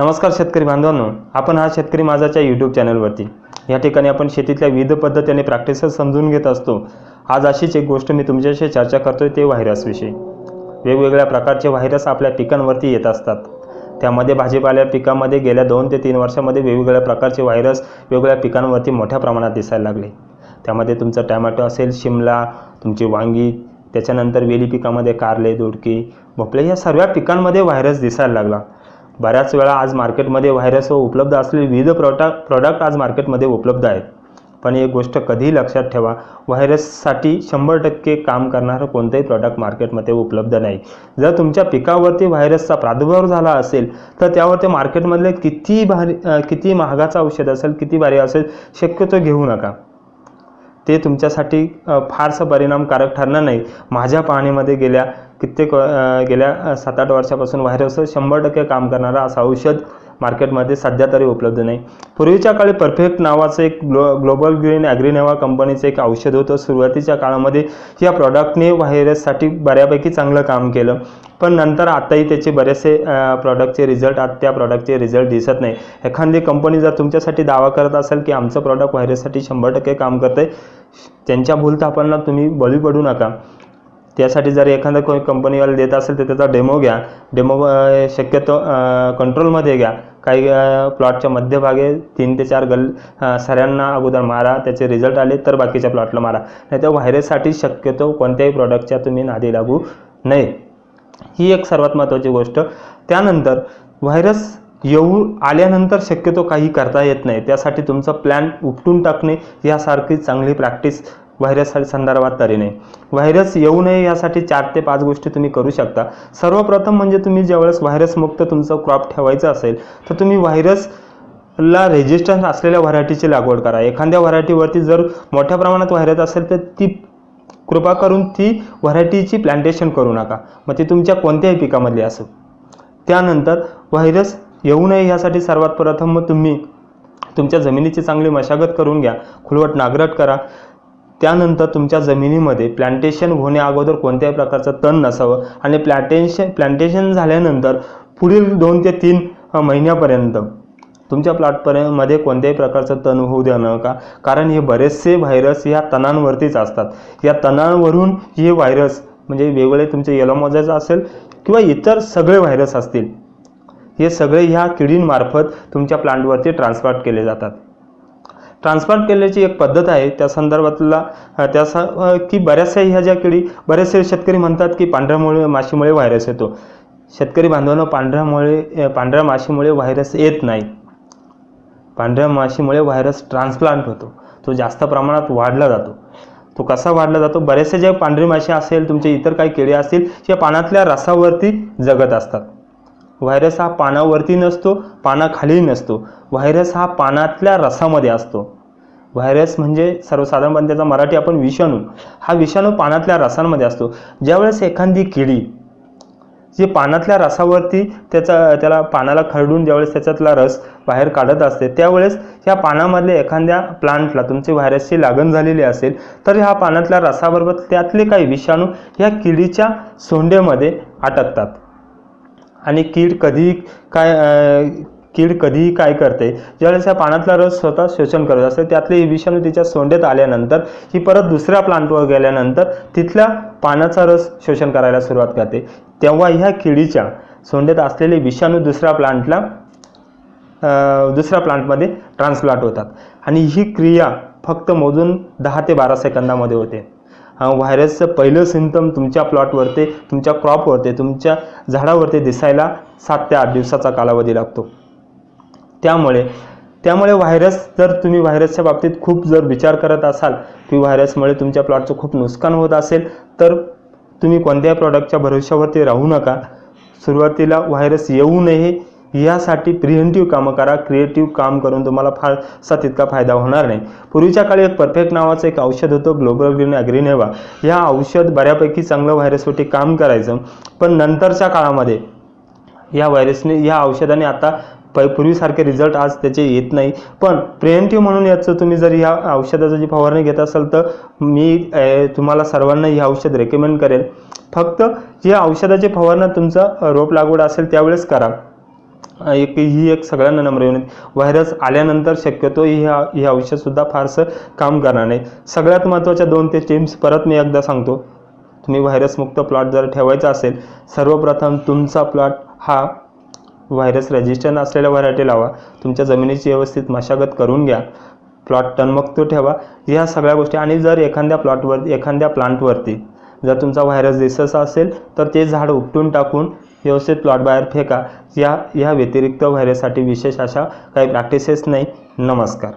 नमस्कार शेतकरी बांधवांनो. आपण हा शेतकरी माझाच्या यूट्यूब चॅनलवरती. या ठिकाणी आपण शेतीतल्या विविध पद्धतीने प्रॅक्टिसेस समजून घेत असतो. आज अशीच एक गोष्ट मी तुमच्याशी चर्चा करतोय ते व्हायरसविषयी वेगवेगळ्या प्रकारचे व्हायरस आपल्या पिकांवरती येत असतात. त्यामध्ये भाजीपाल्या पिकामध्ये गेल्या दोन ते तीन वर्षामध्ये वेगवेगळ्या प्रकारचे व्हायरस वेगवेगळ्या पिकांवरती मोठ्या प्रमाणात दिसायला लागले. त्यामध्ये तुमचं टॅमॅटो असेल शिमला तुमची वांगी त्याच्यानंतर वेली पिकामध्ये कारले दोडकी भोपळे या सर्व पिकांमध्ये व्हायरस दिसायला लागला. बऱ्याच वेळा आज मार्केटमध्ये व्हायरस उपलब्ध असलेले विविध प्रोडक्ट प्रॉडक्ट आज मार्केटमध्ये उपलब्ध आहेत. पण एक गोष्ट कधीही लक्षात ठेवा व्हायरससाठी शंभर टक्के काम करणारं कोणतंही प्रॉडक्ट मार्केटमध्ये उपलब्ध नाही. जर तुमच्या पिकावरती व्हायरसचा प्रादुर्भाव झाला असेल तर त्यावर ते मार्केटमधले किती भारी किती महागाचं औषध असेल किती भारी असेल शक्यतो घेऊ नका. ते तुमच्यासाठी फारसं परिणामकारक ठरणार नाही. माझ्या पाहणीमध्ये गेल्या कित्येक गेल्या सात आठ वर्षापासून व्हायरसवर शंभर टक्के काम करणारा असं औषध मार्केटमध्ये सध्या तरी उपलब्ध नाही. पूर्वीच्या काळी परफेक्ट नावाचं एक ग्लो ग्लोबल ग्रीन ॲग्रीनेवा कंपनीचं एक औषध होतं. सुरुवातीच्या काळामध्ये या प्रॉडक्टने व्हायरससाठी बऱ्यापैकी चांगलं काम केलं. पण नंतर आताही त्याचे बरेचसे प्रॉडक्टचे रिझल्ट आता त्या प्रॉडक्टचे रिझल्ट दिसत नाही. एखादी कंपनी जर तुमच्यासाठी दावा करत असेल की आमचं प्रॉडक्ट व्हायरससाठी शंभर टक्के काम करतं आहे त्यांच्या भूलथापांना तुम्ही बळी पडू नका. त्यासाठी जर एखादा कोणी कंपनीवाला देत असेल तर त्याचा डेमो घ्या. डेमो शक्यतो कंट्रोलमध्ये घ्या. काही प्लॉटच्या मध्यभागी तीन ते चार गल साऱ्यांना सऱ्यांना अगोदर मारा त्याचे रिझल्ट आले तर बाकीच्या प्लॉटला मारा. नाही तर व्हायरससाठी शक्यतो कोणत्याही प्रॉडक्टच्या तुम्ही नादी लागू नये. ही एक सर्वात महत्त्वाची गोष्ट. त्यानंतर व्हायरस येऊ आल्यानंतर शक्यतो काही करता येत नाही. त्यासाठी तुमचा प्लॅन उपटून टाकणे यासारखी चांगली प्रॅक्टिस व्हायरस संदर्भात तऱ्हेने. व्हायरस येऊ नये यासाठी चार ते पाच गोष्टी तुम्ही करू शकता. सर्वप्रथम म्हणजे तुम्ही ज्यावेळेस व्हायरसमुक्त तुमचं क्रॉप ठेवायचं असेल तर तुम्ही व्हायरस ला रेजिस्टन्स असलेल्या व्हरायटीची लागवड करा. एखाद्या व्हरायटीवरती जर मोठ्या प्रमाणात व्हायरस असेल तर ती कृपा करून ती व्हरायटीची प्लांटेशन करू नका. मग ती तुमच्या कोणत्याही पिकामधली असो. त्यानंतर व्हायरस येऊ नये यासाठी सर्वात प्रथम मग तुम्ही तुमच्या जमिनीची चांगली मशागत करून घ्या. खुलवट नांगरट करा. त्यानंतर तुमच्या जमिनीमध्ये प्लांटेशन होण्या अगोदर कोणत्याही प्रकारचं तण नसावं आणि प्लांटेशन प्लांटेशन झाल्यानंतर पुढील दोन ते तीन महिन्यापर्यंत तुमच्या प्लॉटपर्यंत मध्ये कोणत्याही प्रकारचं तण होऊ द्या नका. कारण हे बरेचसे व्हायरस ह्या तणांवरतीच असतात. या तणांवरून हे व्हायरस म्हणजे वेगवेगळे तुमचे येलोमोजाचं असेल किंवा इतर सगळे व्हायरस असतील हे सगळे ह्या किडींमार्फत तुमच्या प्लांटवरती ट्रान्सपोर्ट केले जातात. ट्रान्सप्लांट केल्याची एक पद्धत आहे. त्या संदर्भातला त्यासा त्या की बऱ्याचशा ह्या ज्या किडी बरेचसे शेतकरी म्हणतात की पांढऱ्यामुळे माशीमुळे व्हायरस येतो. शेतकरी बांधवांना पांढऱ्यामुळे पांढऱ्या माशीमुळे व्हायरस येत नाही. पांढऱ्या माशीमुळे व्हायरस ट्रान्सप्लांट होतो. तो जास्त प्रमाणात वाढला जातो. तो कसा वाढला जातो? बरेचसे जे पांढरी माशी असेल तुमचे इतर काही किडे असतील या पानातल्या रसावरती जगत असतात. व्हायरस हा पानावरती नसतो पानाखाली नसतो. व्हायरस हा पानातल्या रसामध्ये असतो. व्हायरस म्हणजे सर्वसाधारणपणे त्याचा मराठी आपण विषाणू. हा विषाणू पानातल्या रसांमध्ये असतो. ज्यावेळेस एखादी किडी जी पानातल्या रसावरती त्याचा त्याला पानाला खरडून ज्यावेळेस त्याच्यातला रस बाहेर काढत असते त्यावेळेस ह्या पानामधल्या एखाद्या प्लांटला तुमची व्हायरसची लागण झालेली असेल तर ह्या पानातल्या रसाबरोबर त्यातले काही विषाणू ह्या किडीच्या सोंडेमध्ये अटकतात. आणि कीड कधी काय कीड कधीही काय करते? ज्यावेळेस या पानातला रस स्वतः शोषण करत असते त्यातले विषाणू तिच्या सोंडेत आल्यानंतर ही परत दुसऱ्या प्लांटवर गेल्यानंतर तिथल्या पानाचा रस शोषण करायला सुरुवात करते. तेव्हा ह्या किडीच्या सोंडेत असलेले विषाणू दुसऱ्या प्लांटला दुसऱ्या प्लांटमध्ये ट्रान्सप्लांट होतात. आणि ही क्रिया फक्त मोजून दहा ते बारा सेकंदामध्ये होते. व्हायरसचं पहिलं सिमटम तुमच्या प्लॉटवरती तुमच्या क्रॉपवरती तुमच्या झाडावरती दिसायला सात ते आठ दिवसाचा कालावधी लागतो. त्यामुळे त्यामुळे व्हायरस जर तुम्ही व्हायरसच्या बाबतीत खूप जर विचार करत असाल की व्हायरसमुळे तुमच्या प्लॉटचं खूप नुकसान होत असेल तर तुम्ही कोणत्याही प्रॉडक्टच्या भरोश्यावरती राहू नका. सुरुवातीला व्हायरस येऊ नये यासाठी प्रिव्हेंटिव्ह कामं करा क्रिएटिव्ह काम करून तुम्हाला फारसा तितका फायदा होणार नाही. पूर्वीच्या काळी एक परफेक्ट नावाचं एक औषध होतं ग्लोबल ग्रीन ॲग्रीनेवा या औषध बऱ्यापैकी चांगलं व्हायरसवरती काम करायचं. पण नंतरच्या काळामध्ये या व्हायरसने या औषधाने आता प पूर्वीसारखे रिझल्ट आज त्याचे येत नाही. पण प्रिव्हेंटिव्ह म्हणून याचं तुम्ही जर ह्या औषधाचं जी फवारणी घेत असाल तर मी तुम्हाला सर्वांना हे औषध रेकमेंड करेल फक्त जे औषधाची फवारणं तुमचं रोप लागवड असेल त्यावेळेस करा. एक ही एक सगळ्यांना नम्र विनंती. व्हायरस आल्यानंतर शक्यतो ही हे औषधसुद्धा फारसं काम करणार नाही. सगळ्यात महत्त्वाच्या दोन ते टिप्स परत मी एकदा सांगतो. तुम्ही व्हायरसमुक्त प्लॉट जर ठेवायचा असेल सर्वप्रथम तुमचा प्लॉट हा व्हायरस रेजिस्टंट असलेल्या व्हरायटी लावा. तुमच्या जमिनीची व्यवस्थित मशागत करून घ्या. प्लॉट टनमुक्त ठेवा. ह्या सगळ्या गोष्टी आणि जर एखाद्या प्लॉटवर एखाद्या प्लांटवरती जर तुमचा व्हायरस दिसत असेल तर ते झाड उपटून टाकून व्यवस्थित प्लॉट बाहेर फेका. या या व्यतिरिक्त व्हायरससाठी विशेष अशा काही प्रॅक्टिसेस नाही. नमस्कार.